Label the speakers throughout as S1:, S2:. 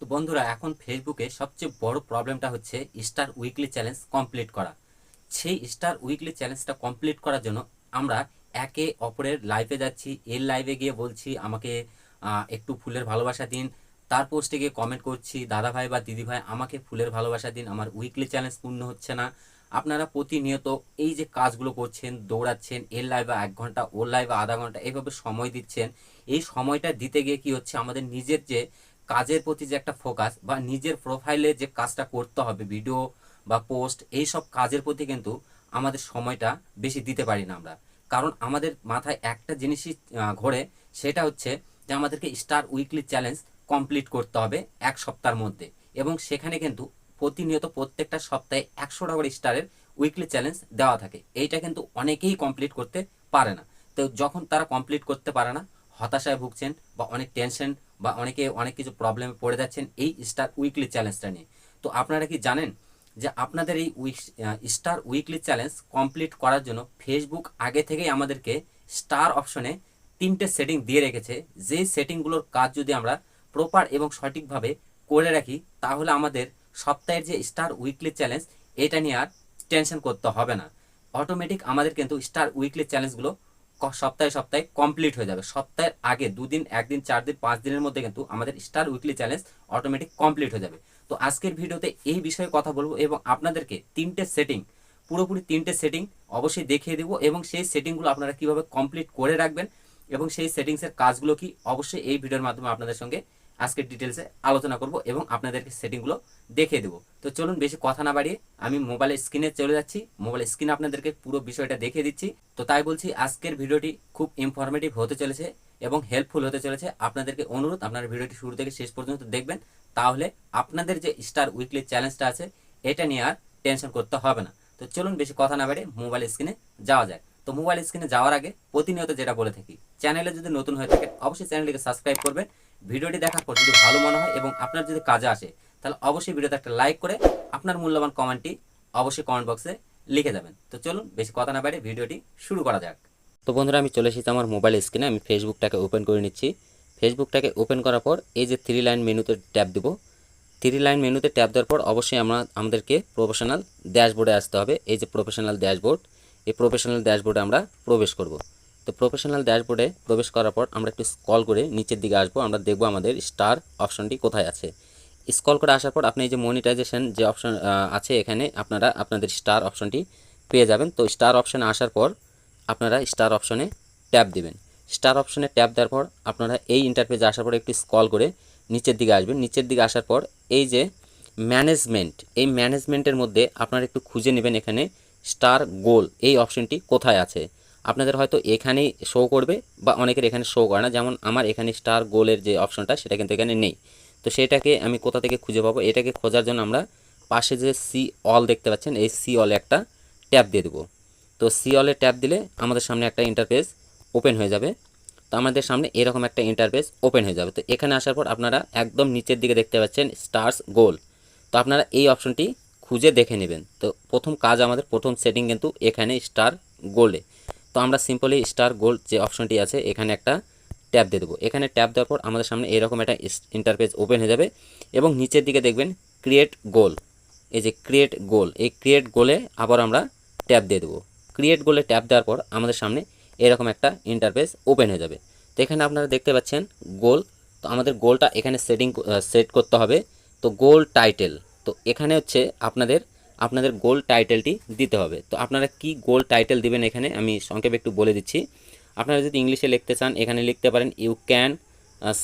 S1: তো বন্ধুরা, এখন ফেসবুকে সবচেয়ে বড় প্রবলেমটা হচ্ছে স্টার উইকলি চ্যালেঞ্জ কমপ্লিট করা। সেই স্টার উইকলি চ্যালেঞ্জটা কমপ্লিট করার জন্য আমরা একে অপরের লাইভে যাচ্ছি, এর লাইভে গিয়ে বলছি, আমাকে একটু ফুলের ভালোবাসা দিন। তার পোস্টে গিয়ে কমেন্ট করছি দাদা ভাই বা দিদি ভাই আমাকে ফুলের ভালোবাসা দিন, আমার উইকলি চ্যালেঞ্জ পূর্ণ হচ্ছে না। আপনারা প্রতিনিয়ত এই যে কাজগুলো করছেন, দৌড়াচ্ছেন, এর লাইভে এক ঘণ্টা, ওর লাইভে আধা ঘণ্টা এইভাবে সময় দিচ্ছেন। এই সময়টা দিতে গিয়ে কি হচ্ছে? আমাদের নিজের যে কাজের প্রতি যে একটা ফোকাস বা নিজের প্রোফাইলে যে কাজটা করতে হবে ভিডিও বা পোস্ট এই সব কাজের প্রতি কিন্তু আমাদের সময়টা বেশি দিতে পারি না আমরা। কারণ আমাদের মাথায় একটা জিনিসই ঘোরে, সেটা হচ্ছে যে আমাদেরকে স্টার উইকলি চ্যালেঞ্জ কমপ্লিট করতে হবে এক সপ্তাহের মধ্যে। এবং সেখানে কিন্তু প্রতিনিয়ত প্রত্যেকটা সপ্তাহে একশো করে স্টারের উইকলি চ্যালেঞ্জ দেওয়া থাকে। এইটা কিন্তু অনেকেই কমপ্লিট করতে পারে না। তো যখন তারা কমপ্লিট করতে পারে না, হতাশায় ভুগছেন বা অনেক টেনশন বা অনেকে অনেক কিছু প্রবলেমে পড়ে যাচ্ছেন, এই স্টার উইকলি চ্যালেঞ্জটা নিয়ে। তো আপনারা কি জানেন যে আপনাদের এই week star weekly challenge complete করার জন্য ফেসবুক আগে থেকেই আমাদেরকে স্টার অপশনে তিনটে সেটিং দিয়ে রেখেছে। যেই সেটিংগুলোর কাজ যদি আমরা প্রপার এবং সঠিকভাবে করে রাখি, তাহলে আমাদের সপ্তাহের যে স্টার উইকলি চ্যালেঞ্জ এটা নিয়ে আর টেনশন করতে হবে না। অটোমেটিক আমাদের কিন্তু স্টার উইকলি চ্যালেঞ্জগুলো সপ্তাহে সপ্তাহে কমপ্লিট হয়ে যাবে। সপ্তাহের আগে দুদিন, একদিন চার দিন পাঁচ দিনের মধ্যে কিন্তু আমাদের star weekly challenge automatic complete হয়ে যাবে। তো আজকের ভিডিওতে এই বিষয়ে কথা বলব এবং আপনাদেরকে তিনটে সেটিং পুরোপুরি তিনটে সেটিং অবশ্যই দেখিয়ে দেবো এবং সেই সেটিংগুলো আপনারা কীভাবে কমপ্লিট করে রাখবেন এবং সেই সেটিংসের কাজগুলো কি, অবশ্যই এই ভিডিওর মাধ্যমে আপনাদের সঙ্গে আজকে ডিটেলসে আলোচনা করব এবং আপনাদেরকে সেটিংগুলো দেখিয়ে দেবো। তো চলুন বেশি কথা না বাড়িয়ে আমি মোবাইলের স্ক্রিনে চলে যাচ্ছি। মোবাইলের স্ক্রিনে আপনাদেরকে পুরো বিষয়টা দেখিয়ে দিচ্ছি। তো তাই বলছি, আজকের ভিডিওটি খুব ইনফরমেটিভ হতে চলেছে এবং হেল্পফুল হতে চলেছে। আপনাদেরকে অনুরোধ, আপনারা ভিডিওটি শুরু থেকে শেষ পর্যন্ত দেখবেন। তাহলে আপনাদের যে স্টার উইকলি চ্যালেঞ্জটা আছে, এটা নিয়ে আর টেনশন করতে হবে না। তো চলুন বেশি কথা না বাড়িয়ে মোবাইল স্ক্রিনে যাওয়া যায় তো মোবাইল স্ক্রিনে যাওয়ার আগে প্রতিনিয়ত যেটা বলে থাকি চ্যানেলে যদি নতুন হয়ে থাকে, অবশ্যই চ্যানেলটিকে সাবস্ক্রাইব করবেন ভিডিওটি দেখার পর যদি ভালো মনে হয় এবং আপনার যদি কাজে আসে, তাহলে অবশ্যই ভিডিওতে একটা লাইক করে আপনার মূল্যবান কমেন্টটি অবশ্যই কমেন্ট বক্সে লিখে যাবেন। তো চলুন বেশি কথা না বাড়িয়ে ভিডিওটি শুরু করা যাক। তো বন্ধুরা, আমি চলে এসেছি আমার মোবাইল স্ক্রিনে আমি ফেসবুকটাকে ওপেন করে নিচ্ছি। ফেসবুকটাকে ওপেন করার পর এই যে থ্রি লাইন মেনুতে ট্যাপ দেব। থ্রি লাইন মেনুতে ট্যাপ দেওয়ার পর অবশ্যই আমরা, আমাদেরকে প্রফেশনাল ড্যাশবোর্ডে আসতে হবে। এই যে প্রফেশনাল ড্যাশবোর্ড এই প্রফেশনাল ড্যাশবোর্ডে আমরা প্রবেশ করব। তো প্রফেশনাল ড্যাশবোর্ডে প্রবেশ করার পর আমরা একটু স্কল করে নিচের দিকে আসব, আমরা দেখব আমাদের স্টার অপশনটি কোথায় আছে। স্কল করে আসার পর আপনি এই যে মনিটাইজেশন যে অপশন আছে এখানে আপনারা আপনাদের স্টার অপশনটি পেয়ে যাবেন। তো স্টার অপশনে আসার পর আপনারা স্টার অপশনে ট্যাপ দিবেন। স্টার অপশনে ট্যাপ দেওয়ার পর আপনারা এই ইন্টারপেজে আসার পর একটু স্কল করে নিচের দিকে আসবেন। নিচের দিকে আসার পর এই যে ম্যানেজমেন্ট এই ম্যানেজমেন্টের মধ্যে আপনারা একটু খুঁজে নেবেন এখানে স্টার গোল এই অপশনটি কোথায় আছে। আপনাদের হয়তো এখানেই শো করবে বা অনেকের এখানে শো করে না। যেমন আমার এখানে স্টার গোলের যে অপশনটা সেটা কিন্তু এখানে নেই। তো সেটাকে আমি কোথা থেকে খুঁজে পাবো? এটাকে খোঁজার জন্য আমরা পাশে যে সি অল দেখতে পাচ্ছেন, এই সি অলে একটা ট্যাপ দিয়ে দেবো। তো সি অলে ট্যাপ দিলে আমাদের সামনে একটা ইন্টারফেস ওপেন হয়ে যাবে। তো আমাদের সামনে এরকম একটা ইন্টারফেস ওপেন হয়ে যাবে। তো এখানে আসার পর আপনারা একদম নিচের দিকে দেখতে পাচ্ছেন স্টার্স গোল তো আপনারা এই অপশনটি খুঁজে দেখে নেবেন। তো প্রথম কাজ আমাদের, প্রথম সেটিং কিন্তু এখানে স্টার গোল্ডে তো আমরা সিম্পলি স্টার গোল্ড যে অপশনটি আছে, এখানে একটা ট্যাপ দিয়ে দেবো। এখানে ট্যাপ দেওয়ার পর আমাদের সামনে এরকম একটা ইন্টারফেস ওপেন হয়ে যাবে এবং নিচের দিকে দেখবেন ক্রিয়েট গোল এই যে ক্রিয়েট গোল এই ক্রিয়েট গোলে আবার আমরা ট্যাপ দিয়ে দেবো। ক্রিয়েট গোলে ট্যাপ দেওয়ার পর আমাদের সামনে এরকম একটা ইন্টারফেস ওপেন হয়ে যাবে। তো এখানে আপনারা দেখতে পাচ্ছেন গোল তো আমাদের গোলটা এখানে সেটিং সেট করতে হবে। তো গোল টাইটেল তো এখানে হচ্ছে আপনাদের আপনাদের গোল টাইটেলটি দিতে হবে। তো আপনারা কি গোল টাইটেল দিবেন এখানে? আমি সংক্ষেপে একটু বলে দিচ্ছি। আপনারা যদি ইংলিশে লিখতে চান, এখানে লিখতে পারেন you can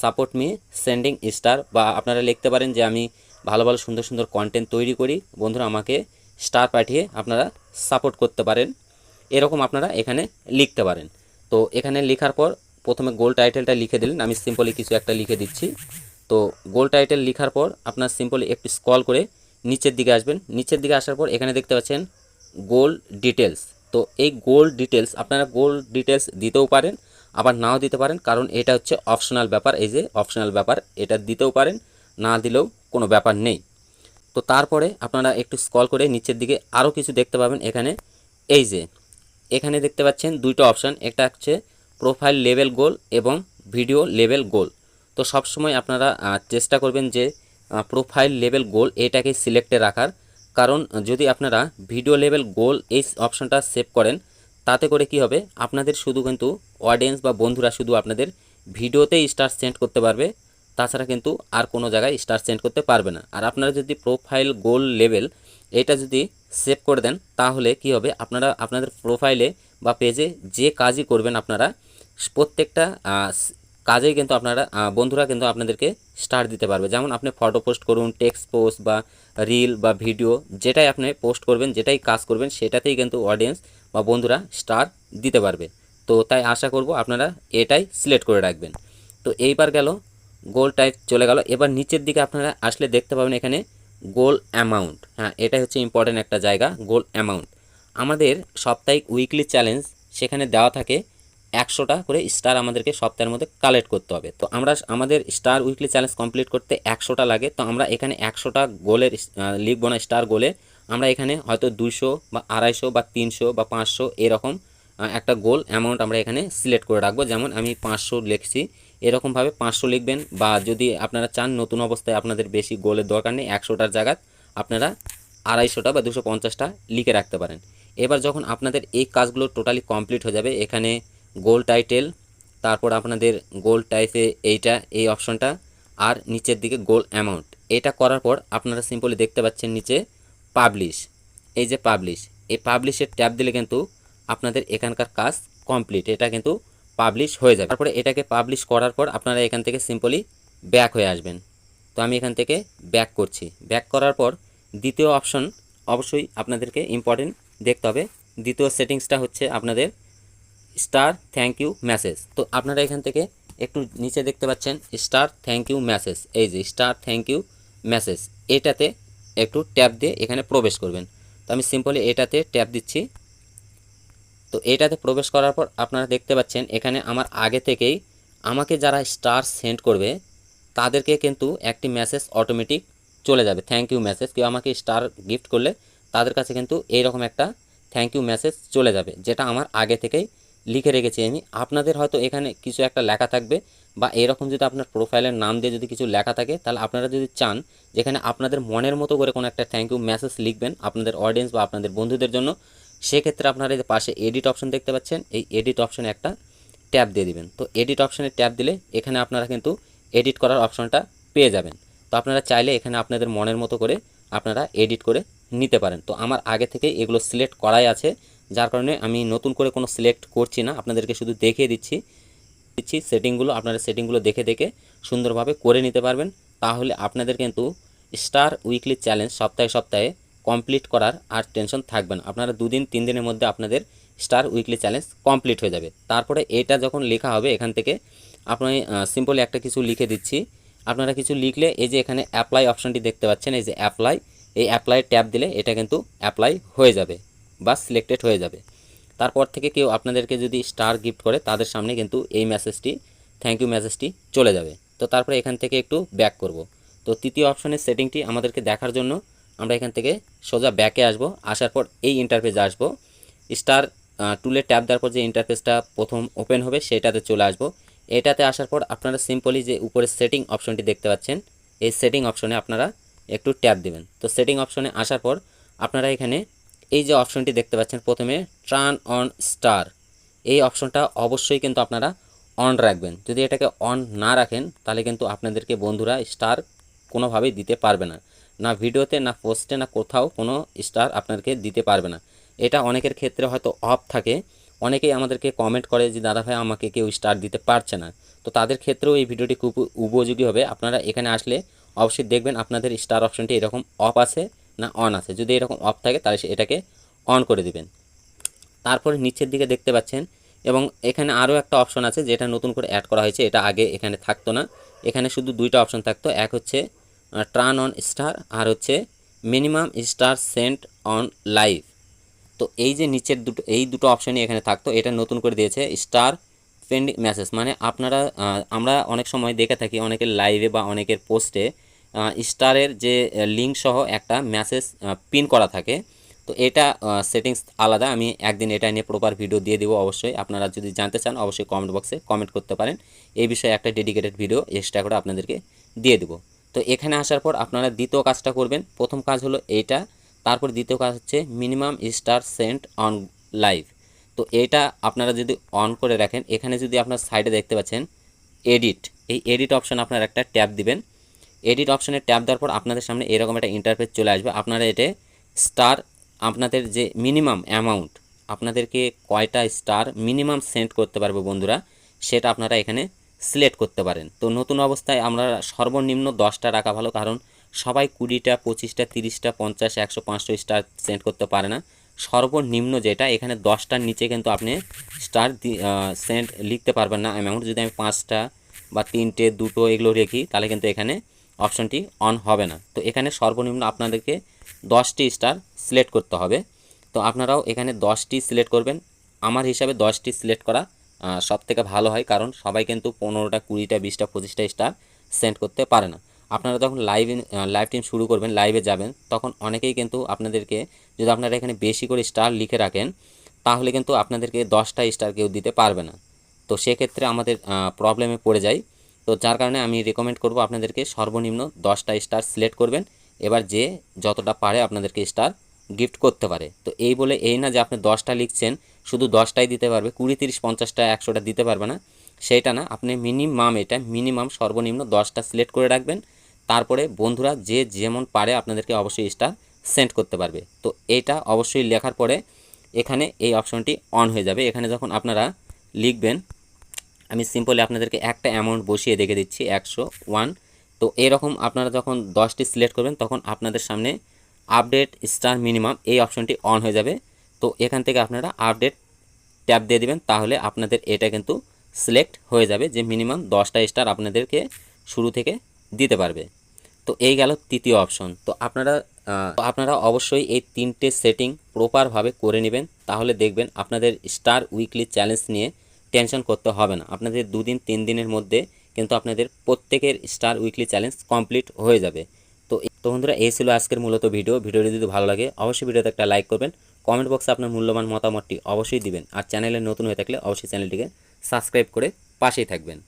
S1: support me sending star বা আপনারা লিখতে পারেন যে, আমি ভালো ভালো, সুন্দর সুন্দর কন্টেন্ট তৈরি করি। বন্ধুরা, আমাকে স্টার পাঠিয়ে আপনারা সাপোর্ট করতে পারেন। এরকম আপনারা এখানে লিখতে পারেন। তো এখানে লেখার পর প্রথমে গোল টাইটেলটা লিখে দিলেন। আমি সিম্পলি কিছু একটা লিখে দিচ্ছি। তো গোল টাইটেল লেখার পর আপনার সিম্পলি একটু স্ক্রল করে নিচের দিকে আসবেন। নিচের দিকে আসার পর এখানে দেখতে পাচ্ছেন গোল ডিটেলস তো এই গোল ডিটেলস আপনারা গোল ডিটেলস দিতেও পারেন, আবার নাও দিতে পারেন, কারণ এটা হচ্ছে অপশনাল ব্যাপার। এই যে অপশনাল ব্যাপার, এটা দিতেও পারেন, না দিলেও কোনো ব্যাপার নেই। তো তারপরে আপনারা একটু স্ক্রল করে নিচের দিকে আরও কিছু দেখতে পাবেন এখানে। এই যে, এখানে দেখতে পাচ্ছেন দুইটা অপশান, একটা হচ্ছে প্রোফাইল লেভেল গোল এবং ভিডিও লেভেল গোল। তো সবসময় আপনারা চেষ্টা করবেন যে প্রোফাইল লেভেল গোল এটাকে সিলেক্টে রাখার। কারণ, যদি আপনারা ভিডিও লেভেল গোল এই অপশনটা সেভ করেন, তাতে করে কি হবে? আপনাদের শুধু কিন্তু অডিয়েন্স বা বন্ধুরা শুধু আপনাদের ভিডিওতেই স্টার সেন্ড করতে পারবে। তাছাড়া কিন্তু আর কোনো জায়গায় স্টার সেন্ড করতে পারবে না। আর আপনারা যদি প্রোফাইল গোল লেভেল এটা যদি সেভ করে দেন, তাহলে কি হবে? আপনারা, আপনাদের প্রোফাইলে বা পেজে যে কাজই করবেন আপনারা, প্রত্যেকটা কাজেই কিন্তু আপনারা বন্ধুরা কিন্তু আপনাদেরকে স্টার দিতে পারবে। যেমন আপনি ফটো পোস্ট করুন টেক্সট পোস্ট বা রিল বা ভিডিও যেটাই আপনি পোস্ট করবেন, যেটাই কাজ করবেন, সেটাতেই কিন্তু অডিয়েন্স বা বন্ধুরা স্টার দিতে পারবে। তো তাই আশা করব আপনারা এটাই সিলেক্ট করে রাখবেন। তো এইবার গেল গোল টাইপ চলে গেল। এবার নিচের দিকে আপনারা আসলে দেখতে পাবেন এখানে গোল অ্যামাউন্ট হ্যাঁ এটাই হচ্ছে ইম্পর্ট্যান্ট একটা জায়গা গোল অ্যামাউন্ট আমাদের সাপ্তাহিক উইকলি চ্যালেঞ্জ সেখানে দেওয়া থাকে একশোটা করে স্টার আমাদেরকে সপ্তাহের মধ্যে কালেক্ট করতে হবে। তো আমরা আমাদের স্টার উইকলি চ্যালেঞ্জ কমপ্লিট করতে একশোটা লাগে। তো আমরা এখানে একশোটা গোলের লিখব না স্টার গোলে। আমরা এখানে হয়তো দুশো বা আড়াইশো বা তিনশো বা পাঁচশো এরকম একটা গোল অ্যামাউন্ট আমরা এখানে সিলেক্ট করে রাখব। যেমন আমি পাঁচশো লিখছি, এরকমভাবে পাঁচশো লিখবেন বা যদি আপনারা চান নতুন অবস্থায় আপনাদের বেশি গোলের দরকার নেই, একশোটার জায়গায় আপনারা আড়াইশোটা বা দুশো পঞ্চাশটা লিখে রাখতে পারেন। এবার যখন আপনাদের এই কাজগুলো টোটালি কমপ্লিট হয়ে যাবে, এখানে গোল টাইটেল তারপর আপনাদের গোল টাইপে এইটা, এই অপশনটা আর নিচের দিকে গোল অ্যামাউন্ট এটা করার পর আপনারা সিম্পলি দেখতে পাচ্ছেন নিচে পাবলিশ এই যে পাবলিশ এই পাবলিশের ট্যাব দিলে কিন্তু আপনাদের এখানকার কাজ কমপ্লিট এটা কিন্তু পাবলিশ হয়ে যাবে। তারপরে এটাকে পাবলিশ করার পর আপনারা এখান থেকে সিম্পলি ব্যাক হয়ে আসবেন। তো আমি এখান থেকে ব্যাক করছি। ব্যাক করার পর দ্বিতীয় অপশন অবশ্যই আপনাদেরকে ইম্পর্টেন্ট দেখতে হবে। দ্বিতীয় সেটিংসটা হচ্ছে আপনাদের স্টার থ্যাংক ইউ মেসেজ। তো আপনারা এখান থেকে একটু নিচে দেখতে পাচ্ছেন, স্টার থ্যাংক ইউ মেসেজ। এই যে, স্টার থ্যাংক ইউ মেসেজ। এটাতে একটু ট্যাপ দিয়ে এখানে প্রবেশ করবেন। তো আমি সিম্পলি এটাতে ট্যাপ দিচ্ছি। তো এটাতে প্রবেশ করার পর আপনারা দেখতে পাচ্ছেন, এখানে আমার আগে থেকেই আমাকে যারা স্টার সেন্ড করবে, তাদেরকে কিন্তু একটি মেসেজ অটোমেটিক চলে যাবে, থ্যাংক ইউ মেসেজ। কেউ আমাকে স্টার গিফট করলে তাদের কাছে কিন্তু এইরকম একটা থ্যাংক ইউ মেসেজ চলে যাবে, যেটা আমার আগে থেকেই লিখে রেখেছি আমি। আপনাদের হয়তো এখানে কিছু একটা লেখা থাকবে বা এরকম যদি আপনার প্রোফাইলের নাম দিয়ে যদি কিছু লেখা থাকে, তাহলে আপনারা যদি চান যেখানে আপনাদের মনের মতো করে কোনো একটা থ্যাংক ইউ মেসেজ লিখবেন আপনাদের অডিয়েন্স বা আপনাদের বন্ধুদের জন্য, সেক্ষেত্রে আপনারা এই পাশে এডিট অপশন দেখতে পাচ্ছেন, এই এডিট অপশনে একটা ট্যাব দিয়ে দিবেন। তো এডিট অপশনে ট্যাব দিলে এখানে আপনারা কিন্তু এডিট করার অপশনটা পেয়ে যাবেন। তো আপনারা চাইলে এখানে আপনাদের মনের মতো করে আপনারা এডিট করে নিতে পারেন। তো আমার আগে থেকে এগুলো সিলেক্ট করাই আছে। যার কারণে আমি নতুন করে কোনো সিলেক্ট করছি না। আপনাদেরকে শুধু দেখিয়ে দিচ্ছি। দিচ্ছি সেটিংগুলো, আপনারা সেটিংগুলো দেখে দেখে সুন্দরভাবে করে নিতে পারবেন। তাহলে আপনাদের কিন্তু স্টার উইকলি চ্যালেঞ্জ সপ্তাহে সপ্তাহে কমপ্লিট করার আর টেনশন থাকবে না। আপনারা দুদিন, তিন দিনের মধ্যে আপনাদের স্টার উইকলি চ্যালেঞ্জ কমপ্লিট হয়ে যাবে। তারপরে এটা যখন লেখা হবে এখান থেকে আপনি সিম্পলি একটা কিছু লিখে দিচ্ছি। আপনারা কিছু লিখলে এই যে এখানে অ্যাপ্লাই অপশনটি দেখতে পাচ্ছেন, এই যে অ্যাপ্লাই এই অ্যাপ্লাই ট্যাব দিলে এটা কিন্তু অ্যাপ্লাই হয়ে যাবে। বা সিলেক্টেড হয়ে যাবে। তারপর থেকে কেউ আপনাদেরকে যদি স্টার গিফট করে, তাদের সামনে কিন্তু এই মেসেজটি থ্যাংক ইউ মেসেজটি চলে যাবে। তো তারপরে এখান থেকে একটু ব্যাক করব। তো তৃতীয় অপশনের সেটিংটি আমাদেরকে দেখার জন্য আমরা এখান থেকে সোজা ব্যাকে আসব। আসার পর এই ইন্টারফেসে আসব। স্টার টুলে ট্যাপ দেওয়ার পর যে ইন্টারফেসটা প্রথম ওপেন হবে সেটাতে চলে আসব। এটাতে আসার পর আপনারা সিম্পলি যে উপরে সেটিং অপশনটি দেখতে পাচ্ছেন, এই সেটিং অপশনে আপনারা একটু ট্যাপ দেবেন। তো সেটিং অপশনে আসার পর আপনারা এখানে এই যে অপশনটি দেখতে পাচ্ছেন, প্রথমে ট্রান অন স্টার এই অপশনটা অবশ্যই কিন্তু আপনারা অন রাখবেন। যদি এটাকে অন না রাখেন, তাহলে কিন্তু আপনাদেরকে বন্ধুরা স্টার কোনোভাবেই দিতে পারবে না। না ভিডিওতে, না পোস্টে না কোথাও কোনো স্টার আপনাদেরকে দিতে পারবে না। এটা অনেকের ক্ষেত্রে হয়তো অফ থাকে। অনেকেই আমাদেরকে কমেন্ট করে যে, দাদা ভাই, আমাকে কেউ স্টার দিতে পারছে না। তো তাদের ক্ষেত্রেও এই ভিডিওটি খুব উপযোগী হবে। আপনারা এখানে আসলে অবশ্যই দেখবেন, আপনাদের স্টার অপশনটি এরকম অফ আছে। না অন আছে। যদি এরকম অফ থাকে, তাহলে সে এটাকে অন করে দিবেন। তারপরে নিচের দিকে দেখতে পাচ্ছেন, এবং এখানে আরও একটা অপশন আছে, যেটা নতুন করে অ্যাড করা হয়েছে। এটা আগে এখানে থাকতো না। এখানে শুধু দুইটা অপশন থাকতো। এক হচ্ছে ট্রান অন স্টার আর হচ্ছে minimum star sent on live তো এই যে নিচের দুটো, এই দুটো অপশনই এখানে থাকতো। এটা নতুন করে দিয়েছে স্টার পেন্ডিং মেসেজ মানে আপনারা আমরা অনেক সময় দেখে থাকি, অনেকের লাইভে বা অনেকের পোস্টে স্টারের যে লিঙ্ক সহ একটা মেসেজ পিন করা থাকে। তো এটা সেটিংস আলাদা। আমি একদিন এটা নিয়ে প্রপার ভিডিও দিয়ে দেবো অবশ্যই। আপনারা যদি জানতে চান, অবশ্যই কমেন্ট বক্সে কমেন্ট করতে পারেন। এই বিষয়ে একটা ডেডিকেটেড ভিডিও এক্সট্রা করে আপনাদেরকে দিয়ে দেবো। তো তো এখানে আসার পর আপনারা দ্বিতীয় কাজটা করবেন। প্রথম কাজ হলো এইটা। তারপর দ্বিতীয় কাজ হচ্ছে minimum star sent on live তো এটা আপনারা যদি অন করে রাখেন, এখানে যদি আপনার সাইডে দেখতে পাচ্ছেন এডিট এই এডিট অপশন আপনারা একটা ট্যাব দিবেন। এডিট অপশনে ট্যাপ দেওয়ার পর আপনাদের সামনে এরকম একটা ইন্টারফেস চলে আসবে। আপনারা এটা স্টার আপনাদের যে মিনিমাম অ্যামাউন্ট আপনাদেরকে কয়টা স্টার মিনিমাম সেন্ড করতে পারব বন্ধুরা, সেটা আপনারা এখানে সিলেক্ট করতে পারেন। তো নতুন অবস্থায় আমরা সর্বনিম্ন দশটা রাখা ভালো, কারণ সবাই কুড়িটা, পঁচিশটা, তিরিশটা, পঞ্চাশ, একশো, পাঁচশো স্টার সেন্ড করতে পারে না। সর্বনিম্ন যেটা, এখানে দশটার নিচে কিন্তু আপনি স্টার সেন্ড লিখতে পারবেন না। অ্যামাউন্ট যদি আমি পাঁচটা বা তিনটে, দুটো এগুলো রেখি, তাহলে কিন্তু এখানে অপশনটি অন হবে না। তো এখানে সর্বনিম্ন আপনাদেরকে দশটি স্টার সিলেক্ট করতে হবে। তো আপনারাও এখানে দশটি সিলেক্ট করবেন। আমার হিসাবে দশটি সিলেক্ট করা সব থেকে ভালো হয়। কারণ সবাই কিন্তু পনেরোটা, কুড়িটা, বিশটা, পঁচিশটা স্টার সেন্ড করতে পারে না। আপনারা যখন লাইভ লাইভ টিম শুরু করবেন লাইভে যাবেন, তখন অনেকেই কিন্তু আপনাদেরকে, যদি আপনারা এখানে বেশি করে স্টার লিখে রাখেন, তাহলে কিন্তু আপনাদেরকে দশটা স্টার কেউ দিতে পারবে না। তো সেক্ষেত্রে আমাদের প্রবলেমে পড়ে যায় তো যার কারণে আমি রেকমেন্ড করব আপনাদেরকে সর্বনিম্ন দশটা স্টার সিলেক্ট করবেন। এবার যে যতটা পারে আপনাদেরকে স্টার গিফট করতে পারে। তো এই বলে এই না যে আপনি দশটা লিখছেন, শুধু দশটাই দিতে পারবে, কুড়ি, তিরিশ, পঞ্চাশটা, একশোটা দিতে পারবে না। সেইটা না, আপনি মিনিমাম এটা মিনিমাম সর্বনিম্ন দশটা সিলেক্ট করে রাখবেন। তারপরে বন্ধুরা যে যেমন পারে আপনাদেরকে অবশ্যই স্টার সেন্ড করতে পারবে। তো এটা অবশ্যই লেখার পরে এখানে এই অপশনটি অন হয়ে যাবে। এখানে যখন আপনারা লিখবেন আমি সিম্পলি আপনাদেরকে একটা অ্যামাউন্ট বসিয়ে দেখে দিচ্ছি, একশো ওয়ান তো এরকম আপনারা যখন দশটি সিলেক্ট করবেন, তখন আপনাদের সামনে আপডেট স্টার মিনিমাম এই অপশনটি অন হয়ে যাবে। তো এখান থেকে আপনারা আপডেট ট্যাপ দিয়ে দিবেন, তাহলে আপনাদের এটা কিন্তু সিলেক্ট হয়ে যাবে যে মিনিমাম দশটা স্টার আপনাদেরকে শুরু থেকে দিতে পারবে। তো এই গেল তৃতীয় অপশন তো আপনারা তো আপনারা অবশ্যই এই তিনটে সেটিং প্রপারভাবে করে নেবেন, তাহলে দেখবেন আপনাদের স্টার উইকলি চ্যালেঞ্জ নিয়ে টেনশন করতে হবে না। আপনাদের দুদিন, তিন দিনের মধ্যে কিন্তু আপনাদের প্রত্যেকের স্টার উইকলি চ্যালেঞ্জ কমপ্লিট হয়ে যাবে। তো তো বন্ধুরা, এই ছিল আজকের মূলত ভিডিও। ভিডিওটি যদি ভালো লাগে, অবশ্যই ভিডিওতে একটা লাইক করবেন। কমেন্ট বক্সে আপনার মূল্যবান মতামতটি অবশ্যই দিবেন। আর চ্যানেলে নতুন হয়ে থাকলে অবশ্যই চ্যানেলটিকে সাবস্ক্রাইব করে পাশেই থাকবেন।